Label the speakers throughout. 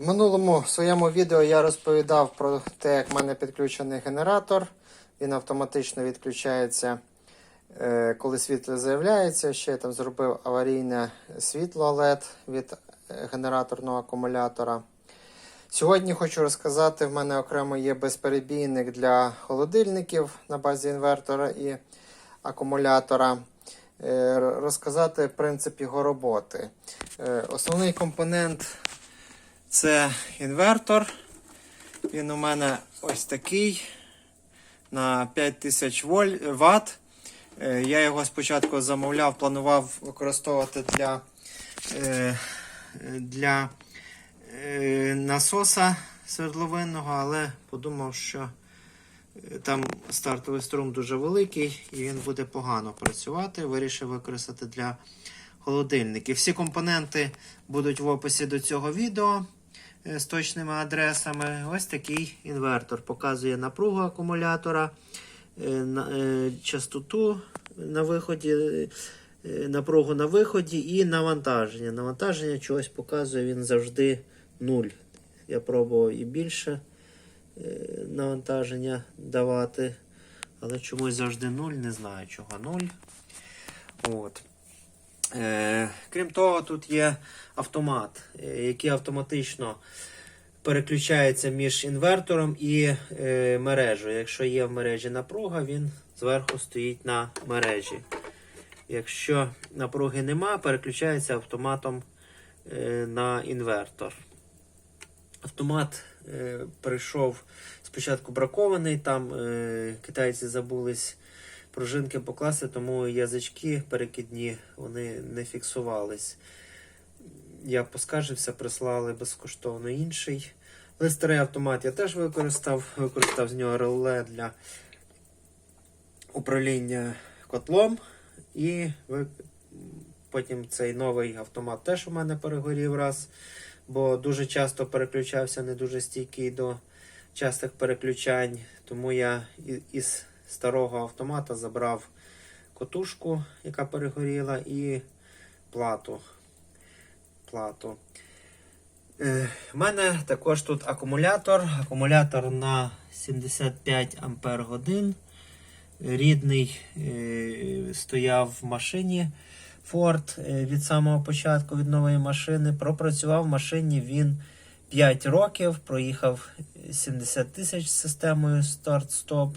Speaker 1: В минулому своєму відео я розповідав про те, як в мене підключений генератор. Він автоматично відключається, е, коли світло з'являється. Ще я там зробив аварійне світло LED від е, генераторного акумулятора. Сьогодні хочу розказати: в мене окремо є безперебійник для холодильників на базі інвертора і акумулятора. Е, Розказати принцип його роботи. Основний компонент це інвертор. Він у мене ось такий на 5000 Вт. Е, Я його спочатку замовляв, планував використовувати для, е, для е, насоса свердловинного, але подумав, що там стартовий струм дуже великий і він буде погано працювати. Вирішив використати для холодильників. Всі компоненти будуть в описі до цього відео з точними адресами. Ось такий інвертор показує напругу акумулятора, е, е, частоту на виході, е, напругу на виході і навантаження. Навантаження чогось показує він завжди 0. Я пробував і більше е, навантаження давати, але чомусь завжди 0, не знаю чого 0. От. Е, крім того, тут є автомат, е, який автоматично переключається між інвертором і е, мережею. Якщо є в мережі напруга, він зверху стоїть на мережі. Якщо напруги нема, переключається автоматом на інвертор. Автомат прийшов спочатку бракований, там китайці забулись пружинки покласти, тому язички перекидні вони не фіксувались. Я поскаржився, прислали безкоштовно інший. Але автомат я теж використав, використав з нього реле для управління котлом. І потім цей новий автомат теж у мене перегорів раз, бо дуже часто переключався, не дуже стійкий до частих переключань. Тому я із старого автомата забрав котушку, яка перегоріла, і плату. плату. Е, У мене також тут акумулятор. Акумулятор на 75 Ампер годин. Рідний е, стояв в машині Ford е, від самого початку від нової машини. Пропрацював в машині він 5 років, проїхав 70 тисяч з системою старт-стоп.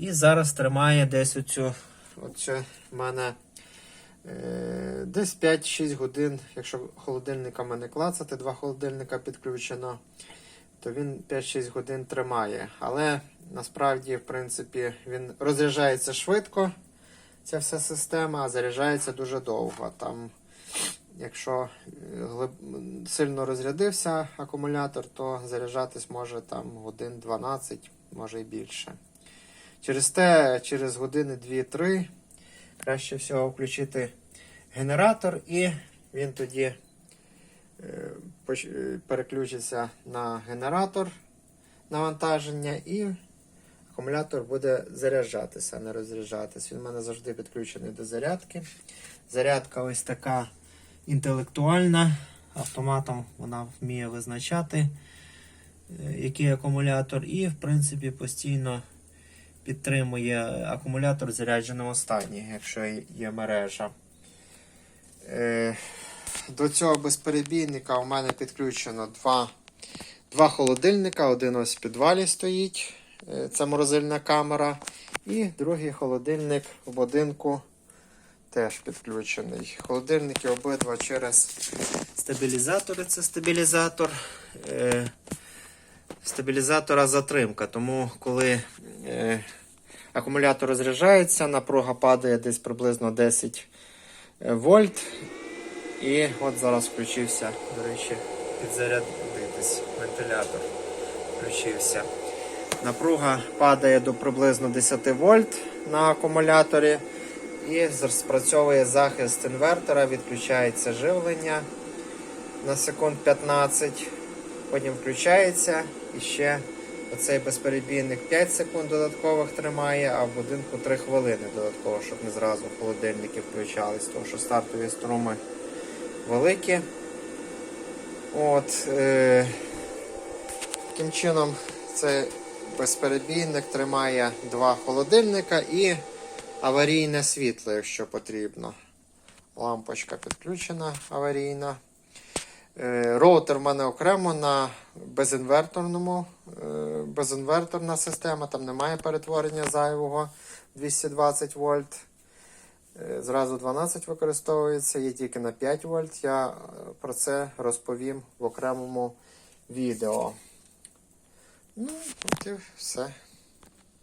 Speaker 1: І зараз тримає десь оцю. Оце в мене е, десь 5-6 годин, якщо холодильниками не клацати, два холодильника підключено, то він 5-6 годин тримає. Але насправді, в принципі, він розряджається швидко, ця вся система, а заряджається дуже довго. Там, якщо е, глиб... сильно розрядився акумулятор, то заряджатись може там годин 12, може і більше. Через те, через години 2-3 краще всього включити генератор, і він тоді е, е, переключиться на генератор навантаження, і акумулятор буде заряджатися, а не розряджатися. Він у мене завжди підключений до зарядки. Зарядка ось така інтелектуальна. Автоматом вона вміє визначати, е, який акумулятор, і, в принципі, постійно підтримує акумулятор в зарядженому стані, якщо є мережа. Е, До цього безперебійника у мене підключено два, два холодильника. Один ось в підвалі стоїть, це морозильна камера. І другий холодильник в будинку теж підключений. Холодильники обидва через стабілізатори. Це стабілізатор. Е, стабілізатора затримка. Тому коли е, акумулятор розряджається, напруга падає десь приблизно 10 вольт. І от зараз включився, до речі, підзарядитись. Вентилятор включився. Напруга падає до приблизно 10 вольт на акумуляторі. І спрацьовує захист інвертора, відключається живлення на секунд 15. Потім включається і ще оцей безперебійник 5 секунд додаткових тримає, а в будинку 3 хвилини додатково, щоб не зразу холодильники включались, тому що стартові струми великі. От, е, таким чином, цей безперебійник тримає два холодильника і аварійне світло, якщо потрібно. Лампочка підключена аварійна. Е, Роутер в мене окремо на безінверторному, безінверторна система, там немає перетворення зайвого 220 вольт. Е, Зразу 12 використовується, є тільки на 5 вольт. Я е, про це розповім в окремому відео. Ну, от і все.